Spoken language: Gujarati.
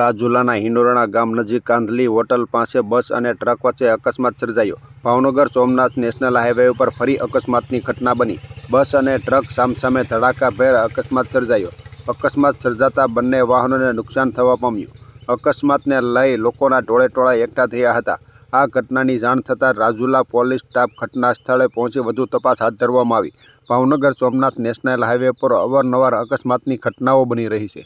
રાજુલાના હિંડોરણા ગામ નજીક કાંધલી હોટલ પાસે બસ અને ટ્રક વચ્ચે અકસ્માત સર્જાયો. ભાવનગર સોમનાથ નેશનલ હાઈવે ઉપર ફરી અકસ્માતની ઘટના બની. બસ અને ટ્રક સામસામે ધડાકાભેર અકસ્માત સર્જાયો. અકસ્માત સર્જાતા બંને વાહનોને નુકસાન થવા પામ્યું. અકસ્માતને લઈ લોકોના ટોળે ટોળા એકઠા થયા હતા. આ ઘટનાની જાણ થતાં રાજુલા પોલીસ સ્ટાફ ઘટના સ્થળે પહોંચી વધુ તપાસ હાથ ધરવામાં આવી. ભાવનગર સોમનાથ નેશનલ હાઈવે પર અવારનવાર અકસ્માતની ઘટનાઓ બની રહી છે.